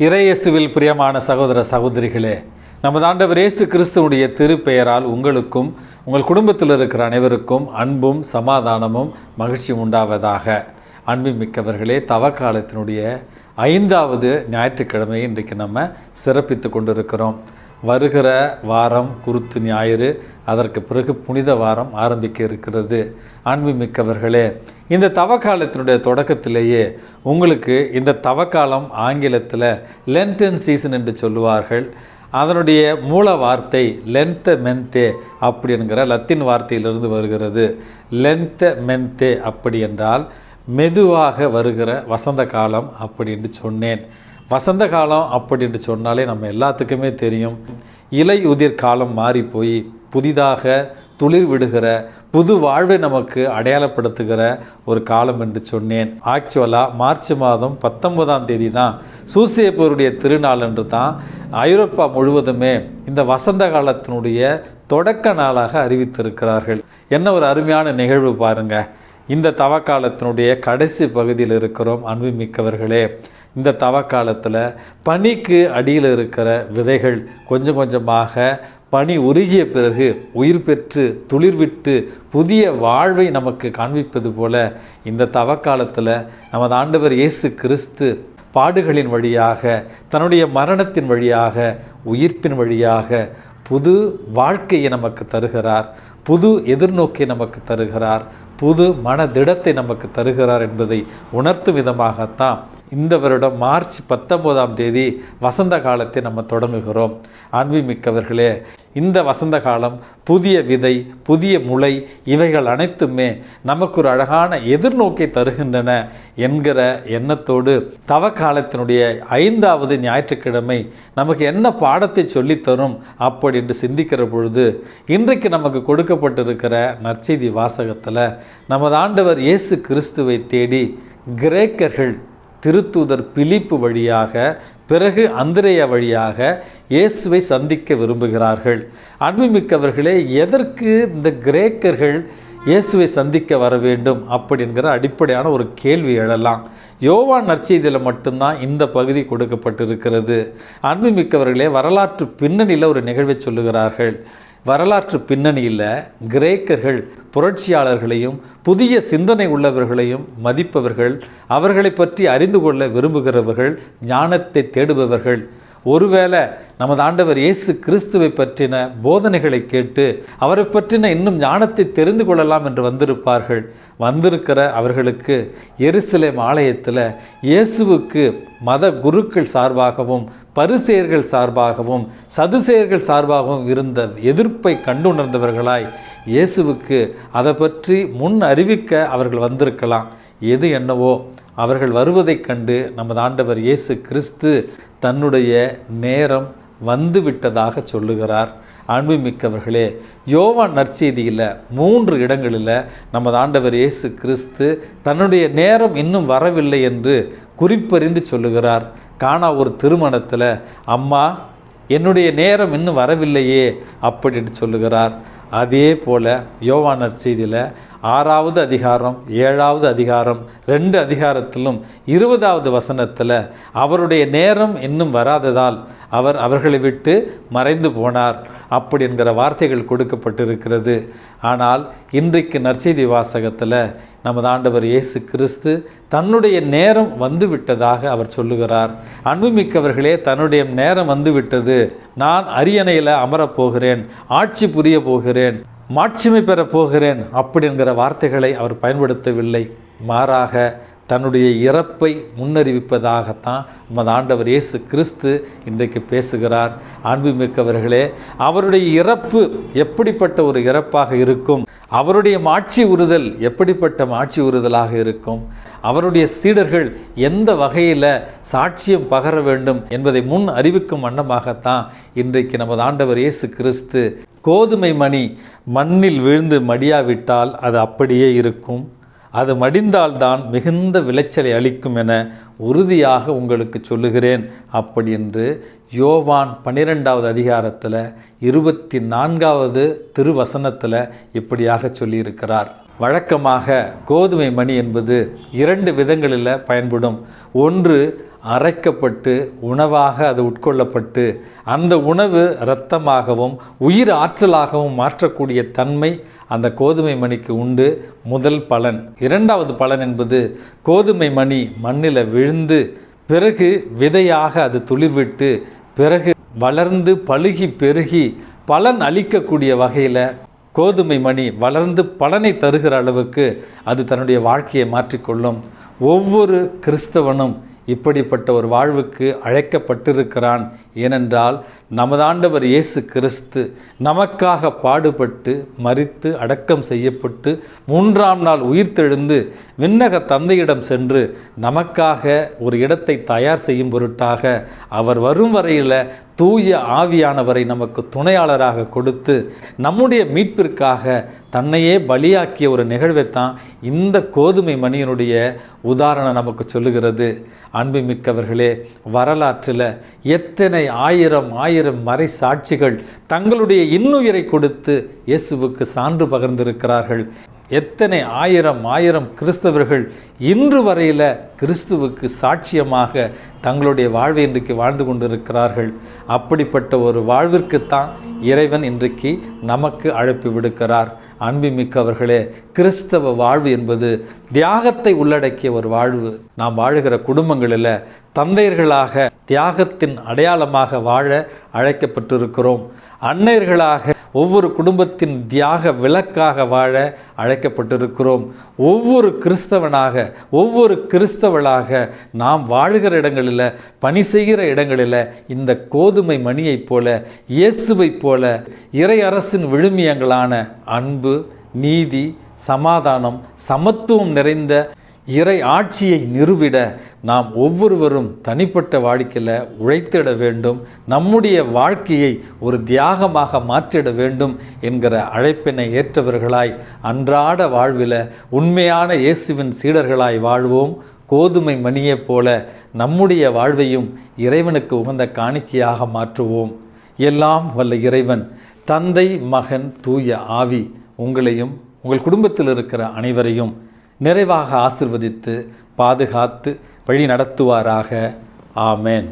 இறையேசுவில் பிரியமான சகோதர சகோதரிகளே நமது ஆண்டவர் இயேசு கிறிஸ்துவனுடைய திருப்பெயரால் உங்களுக்கும் உங்கள் குடும்பத்தில் இருக்கிற அனைவருக்கும் அன்பும் சமாதானமும் மகிழ்ச்சியும் உண்டாவதாக. அன்பின் மிக்கவர்களே தவக்காலத்தினுடைய ஐந்தாவது ஞாயிற்றுக்கிழமை இன்றைக்கு நம்ம சிறப்பித்து கொண்டிருக்கிறோம். வருகிற வாரம் குருத்து ஞாயிறு. அதற்கு பிறகு புனித வாரம் ஆரம்பிக்க இருக்கிறது. அன்புமிக்கவர்களே இந்த தவக்காலத்தினுடைய தொடக்கத்திலேயே உங்களுக்கு இந்த தவக்காலம் ஆங்கிலத்தில் லென்டன் சீசன் என்று சொல்லுவார்கள். அதனுடைய மூல வார்த்தை லென்த்த மென்தே அப்படி என்கிற லத்தீன் வார்த்தையிலிருந்து வருகிறது. லென்த்த மென்தே அப்படி என்றால் மெதுவாக வருகிற வசந்த காலம் அப்படி என்று சொன்னேன். வசந்த காலம் அப்படின்று சொன்னாலே நம்ம எல்லாத்துக்குமே தெரியும். இலை உதிர் காலம் மாறி போய் புதிதாக துளிர் விடுகிற புது வாழ்வை நமக்கு அடையாளப்படுத்துகிற ஒரு காலம் என்று சொன்னேன். ஆக்சுவலாக மார்ச் மாதம் பத்தொன்பதாம் தேதி தான் சூசியப்போருடைய திருநாள் என்று தான் ஐரோப்பா முழுவதுமே இந்த வசந்த காலத்தினுடைய தொடக்க நாளாக அறிவித்திருக்கிறார்கள். என்ன ஒரு அருமையான நிகழ்வு பாருங்க. இந்த தவக்காலத்தினுடைய கடைசி பகுதியில் இருக்கிறோம் அன்புமிக்கவர்களே. இந்த தவக்காலத்தில் பனிக்கு அடியில் இருக்கிற விதைகள் கொஞ்சம் கொஞ்சமாக பனி உருகிய பிறகு உயிர் பெற்று துளிர்விட்டு புதிய வாழ்வை நமக்கு காண்பிப்பது போல இந்த தவக்காலத்தில் நமது ஆண்டவர் இயேசு கிறிஸ்து பாடுகளின் வழியாக தன்னுடைய மரணத்தின் வழியாக உயிர்ப்பின் வழியாக புது வாழ்க்கையை நமக்கு தருகிறார் புது எதிர்நோக்கை நமக்கு தருகிறார் புது மனதிடத்தை நமக்கு தருகிறார் என்பதை உணர்த்தும் விதமாகத்தான் இந்த வருடம் மார்ச் பத்தொம்போதாம் தேதி வசந்த காலத்தை நம்ம தொடங்குகிறோம். அன்புமிக்கவர்களே இந்த வசந்த காலம் புதிய விதை புதிய முளை இவைகள் அனைத்துமே நமக்கு ஒரு அழகான எதிர்நோக்கை தருகின்றன என்கிற எண்ணத்தோடு தவ காலத்தினுடைய ஐந்தாவது ஞாயிற்றுக்கிழமை நமக்கு என்ன பாடத்தை சொல்லித்தரும் அப்படி என்று சிந்திக்கிற பொழுது இன்றைக்கு நமக்கு கொடுக்கப்பட்டிருக்கிற நற்செய்தி வாசகத்தில் நமது ஆண்டவர் இயேசு கிறிஸ்துவை தேடி கிரேக்கர்கள் திருத்தூதர் பிலிப்பு வழியாக பிறகு அந்திரேய வழியாக இயேசுவை சந்திக்க விரும்புகிறார்கள். அன்புமிக்கவர்களே எதற்கு இந்த கிரேக்கர்கள் இயேசுவை சந்திக்க வர வேண்டும் அப்படி என்கிற அடிப்படையான ஒரு கேள்வி எழலாம். யோவான் நற்செய்தியில் மட்டும்தான் இந்த பகுதி கொடுக்கப்பட்டிருக்கிறது. அன்புமிக்கவர்களே வரலாற்று பின்னணியில் ஒரு நிகழ்வை சொல்லுகிறார்கள். வரலாற்று பின்னணியில் கிரேக்கர்கள் புரட்சியாளர்களையும் புதிய சிந்தனை உள்ளவர்களையும் மதிப்பவர்கள் அவர்களை பற்றி அறிந்து கொள்ள விரும்புகிறவர்கள் ஞானத்தை தேடுபவர்கள். ஒருவேளை நமது ஆண்டவர் இயேசு கிறிஸ்துவை பற்றின போதனைகளை கேட்டு அவரை பற்றின இன்னும் ஞானத்தை தெரிந்து கொள்ளலாம் என்று வந்திருப்பார்கள். வந்திருக்கிற அவர்களுக்கு எருசலேம் ஆலயத்தில் இயேசுவுக்கு மத குருக்கள் சார்பாகவும் பரிசெயர்கள் சார்பாகவும் சதுசெயர்கள் சார்பாகவும் இருந்த எதிர்ப்பை கண்டுணர்ந்தவர்களாய் இயேசுவுக்கு அதை பற்றி முன் அறிவிக்க அவர்கள் வந்திருக்கலாம். எது என்னவோ அவர்கள் வருவதைக் கண்டு நமது ஆண்டவர் இயேசு கிறிஸ்து தன்னுடைய நேரம் வந்து விட்டதாக சொல்லுகிறார். அன்புமிக்கவர்களே யோவான் நற்செய்தியில் மூன்று இடங்களில் நமது ஆண்டவர் இயேசு கிறிஸ்து தன்னுடைய நேரம் இன்னும் வரவில்லை என்று குறிப்பறிந்து சொல்லுகிறார். காணா ஒரு திருமணத்தில் அம்மா என்னுடைய நேரம் இன்னும் வரவில்லையே அப்படின்னு சொல்லுகிறார். அதே போல் யோவானர் நற்செய்தியில் ஆறாவது அதிகாரம் ஏழாவது அதிகாரம் ரெண்டு அதிகாரத்திலும் இருபதாவது வசனத்தில் அவருடைய நேரம் இன்னும் வராததால் அவர் அவர்களை விட்டு மறைந்து போனார். அப்படி என்கிற வார்த்தைகள் கொடுக்கப்பட்டிருக்கிறது. ஆனால் இன்றைக்கு நற்செய்தி வாசகத்தில் நமது ஆண்டவர் இயேசு கிறிஸ்து தன்னுடைய நேரம் வந்து விட்டதாக அவர் சொல்லுகிறார். அன்புமிக்கவர்களே தன்னுடைய நேரம் வந்துவிட்டது. நான் அரியணையில் அமரப்போகிறேன் ஆட்சி புரிய போகிறேன். மாட்சிமை பெறப் போகிறேன் அப்படி என்கிற வார்த்தைகளை அவர் பயன்படுத்தவில்லை. மாறாக தன்னுடைய இறப்பை முன்னறிவிப்பதாகத்தான் நமது ஆண்டவர் இயேசு கிறிஸ்து இன்றைக்கு பேசுகிறார். அன்புமிக்கவர்களே அவருடைய இறப்பு எப்படிப்பட்ட ஒரு இறப்பாக இருக்கும்? அவருடைய மாட்சி உறுதல் எப்படிப்பட்ட மாட்சி உறுதலாக இருக்கும்? அவருடைய சீடர்கள் எந்த வகையில் சாட்சியம் பகர வேண்டும் என்பதை முன் அறிவிக்கும் வண்ணமாகத்தான் இன்றைக்கு நமது ஆண்டவர் இயேசு கிறிஸ்து கோதுமை மணி மண்ணில் விழுந்து மடியாவிட்டால் அது அப்படியே இருக்கும். அது மடிந்தால்தான் மிகுந்த விளைச்சலை அளிக்கும் என உறுதியாக உங்களுக்கு சொல்லுகிறேன். அப்படி என்று யோவான் பன்னிரெண்டாவது அதிகாரத்தில் இருபத்தி நான்காவது திருவசனத்தில் இப்படியாக சொல்லியிருக்கிறார். வழக்கமாக கோதுமை மணி என்பது இரண்டு விதங்களில் பயன்படும். ஒன்று அரைக்கப்பட்டு உணவாக அது உட்கொள்ளப்பட்டு அந்த உணவு இரத்தமாகவும் உயிர் ஆற்றலாகவும் மாற்றக்கூடிய தன்மை அந்த கோதுமை மணிக்கு உண்டு. முதல் பலன். இரண்டாவது பலன் என்பது கோதுமை மணி மண்ணில் விழுந்து பிறகு விதையாக அது துளிர்விட்டு பிறகு வளர்ந்து பழுகி பெருகி பலன் அளிக்கக்கூடிய வகையில் கோதுமை மணி வளர்ந்து பலனை தருகிற அளவுக்கு அது தன்னுடைய வாழ்க்கையை மாற்றிக்கொள்ளும். ஒவ்வொரு கிறிஸ்தவனும் இப்படிப்பட்ட ஒரு வாழ்வுக்கு அழைக்கப்பட்டிருக்கிறான் ஏனென்றால் நமது ஆண்டவர் இயேசு கிறிஸ்து நமக்காக பாடுபட்டு மறித்து அடக்கம் செய்யப்பட்டு மூன்றாம் நாள் உயிர்த்தெழுந்து விண்ணக தந்தையிடம் சென்று நமக்காக ஒரு இடத்தை தயார் செய்யும் பொருட்டாக அவர் வரும் வரையில் தூய ஆவியானவரை நமக்கு துணையாளராக கொடுத்து நம்முடைய மீட்பிற்காக தன்னையே பலியாக்கிய ஒரு நிகழ்வைத்தான் இந்த கோதுமை மணியனுடைய உதாரணம் நமக்கு சொல்லுகிறது. அன்புமிக்கவர்களே வரலாற்றில் எத்தனை எத்தனை ஆயிரம் ஆயிரம் மறை சாட்சிகள் தங்களுடைய இன்னுயிரை கொடுத்து இயேசுவுக்கு சான்று பகிர்ந்திருக்கிறார்கள். எத்தனை ஆயிரம் ஆயிரம் கிறிஸ்தவர்கள் இன்று வரையில் கிறிஸ்துவுக்கு சாட்சியமாக தங்களுடைய வாழ்வை இன்றைக்கு வாழ்ந்து கொண்டிருக்கிறார்கள். அப்படிப்பட்ட ஒரு வாழ்விற்குத்தான் இறைவன் இன்றைக்கு நமக்கு அழைப்பு விடுக்கிறார். அன்புமிக்கவர்களே கிறிஸ்தவ வாழ்வு என்பது தியாகத்தை உள்ளடக்கிய ஒரு வாழ்வு. நாம் வாழுகிற குடும்பங்களில் தந்தையர்களாக தியாகத்தின் அடையாளமாக வாழ அழைக்கப்பட்டிருக்கிறோம். அன்னையர்களாக ஒவ்வொரு குடும்பத்தின் தியாக விளக்காக வாழ அழைக்கப்பட்டிருக்கிறோம். ஒவ்வொரு கிறிஸ்தவனாக ஒவ்வொரு கிறிஸ்தவளாக நாம் வாழுகிற இடங்களில் பணி செய்கிற இடங்களில் இந்த கோதுமை மணியைப் போல இயேசுவைப் போல இறை அரசின் விழுமியங்களான அன்பு நீதி சமாதானம் சமத்துவம் நிறைந்த இறை ஆட்சியை நிறுவிட நாம் ஒவ்வொருவரும் தனிப்பட்ட வாழ்க்கையில் உழைத்திட வேண்டும் நம்முடைய வாழ்க்கையை ஒரு தியாகமாக மாற்றிட வேண்டும் என்கிற அழைப்பினை ஏற்றவர்களாய் அன்றாட வாழ்வில் உண்மையான இயேசுவின் சீடர்களாய் வாழ்வோம். கோதுமை மணியைப் போல நம்முடைய வாழ்வையும் இறைவனுக்கு உகந்த காணிக்கையாக மாற்றுவோம். எல்லாம் வல்ல இறைவன் தந்தை மகன் தூய ஆவி உங்களையும் உங்கள் குடும்பத்தில் இருக்கிற அனைவரையும் நிறைவாக ஆசிர்வதித்து பாதுகாத்து வழி நடத்துவாராக ஆமேன்.